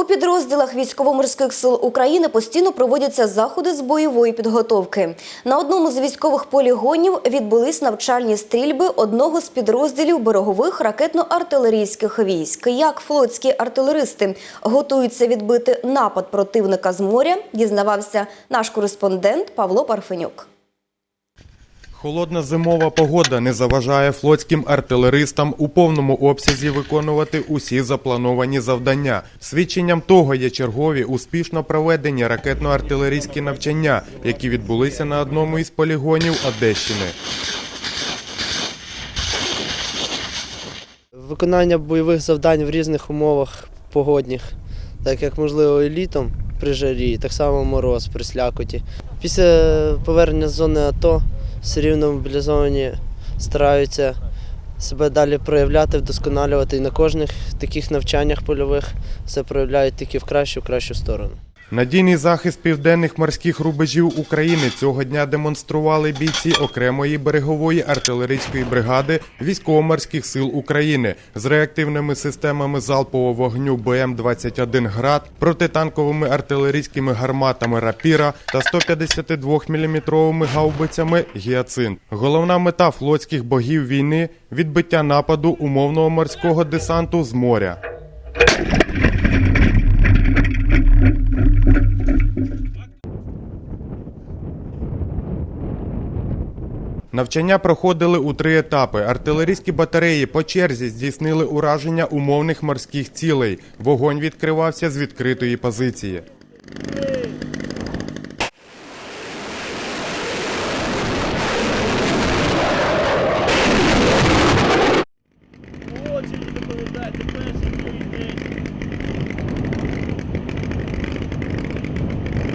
У підрозділах військово-морських сил України постійно проводяться заходи з бойової підготовки. На одному з військових полігонів відбулись навчальні стрільби одного з підрозділів берегових ракетно-артилерійських військ. Як флотські артилеристи готуються відбити напад противника з моря, дізнавався наш кореспондент Павло Парфенюк. Холодна зимова погода не заважає флотським артилеристам у повному обсязі виконувати усі заплановані завдання. Свідченням того є чергові успішно проведені ракетно-артилерійські навчання, які відбулися на одному із полігонів Одещини. Виконання бойових завдань в різних умовах погодних, так як можливо і літом при жарі, так само мороз при слякоті. Після повернення з зони АТО все рівно мобілізовані стараються себе далі проявляти, вдосконалювати і на кожних таких навчаннях польових все проявляють тільки в кращу в кращу сторону. Надійний захист південних морських рубежів України цього дня демонстрували бійці окремої берегової артилерійської бригади військово-морських сил України з реактивними системами залпового вогню БМ-21 «Град», протитанковими артилерійськими гарматами «Рапіра» та 152 мм гаубицями «Гіацинт». Головна мета флотських богів війни – відбиття нападу умовного морського десанту з моря. Навчання проходили у три етапи. Артилерійські батареї по черзі здійснили ураження умовних морських цілей. Вогонь відкривався з відкритої позиції.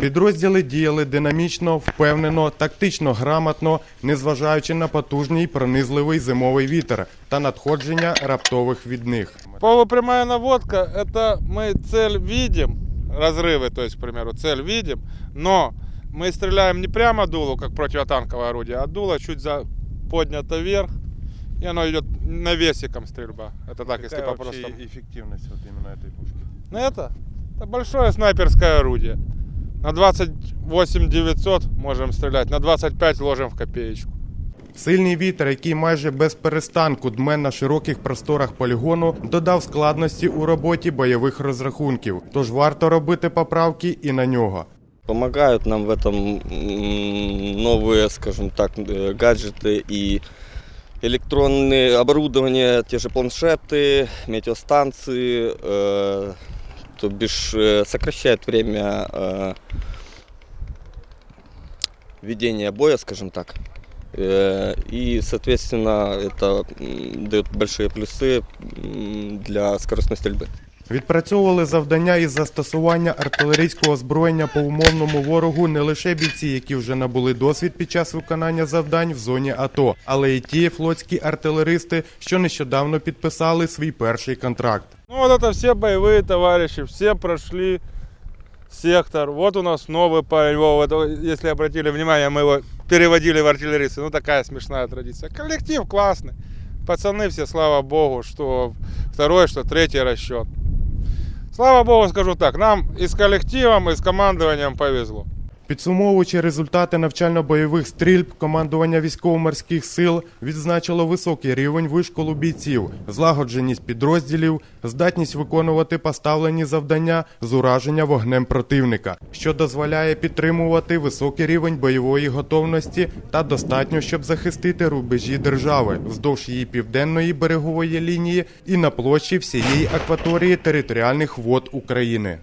Підрозділи діяли динамічно, впевнено, тактично грамотно, незважаючи на потужний й пронизливий зимовий вітер та надходження раптових від них. Полупрямая наводка – это мы цель видим, разрывы, то есть, к примеру, цель видим, но мы стреляем не прямо дулу, как противотанковое орудие, а дуло чуть за поднято вверх, и оно идет навесиком стрельба. Это так, если по-простому. ефективність от іменно цієї пушки? Ну это, это большое снайперское орудие. На 28 900 можем стрелять, на 25 ложим в копеечку. Сильний вітер, який майже без перестанку дме на широких просторах полігону, додав складності у роботі бойових розрахунків. Тож варто робити поправки і на нього. Помогают нам в этом м, новые, скажем так, э, гаджеты и электронные оборудование, те же планшеты, метеостанции, э, то бишь э, сокращает время э, ведения боя, скажем так. Э, И, соответственно, это дает большие плюсы для скоростной стрельбы. Відпрацьовували завдання із застосування артилерійського озброєння по умовному ворогу не лише бійці, які вже набули досвід під час виконання завдань в зоні АТО, але й ті флотські артилеристи, що нещодавно підписали свій перший контракт. Ну вот это все боевые товарищи, все прошли сектор. Вот у нас новый парень, Вова, это, если обратили внимание, мы его переводили в артиллеристы. Ну такая смешная традиция. Коллектив классный. Пацаны все, слава богу, что второй, что третий расчет. Слава богу, скажу так, нам коллективом, и с командованием повезло. Підсумовуючи результати навчально-бойових стрільб, командування військово-морських сил відзначило високий рівень вишколу бійців, злагодженість підрозділів, здатність виконувати поставлені завдання з ураження вогнем противника, що дозволяє підтримувати високий рівень бойової готовності та достатньо, щоб захистити рубежі держави вздовж її південної берегової лінії і на площі всієї акваторії територіальних вод України.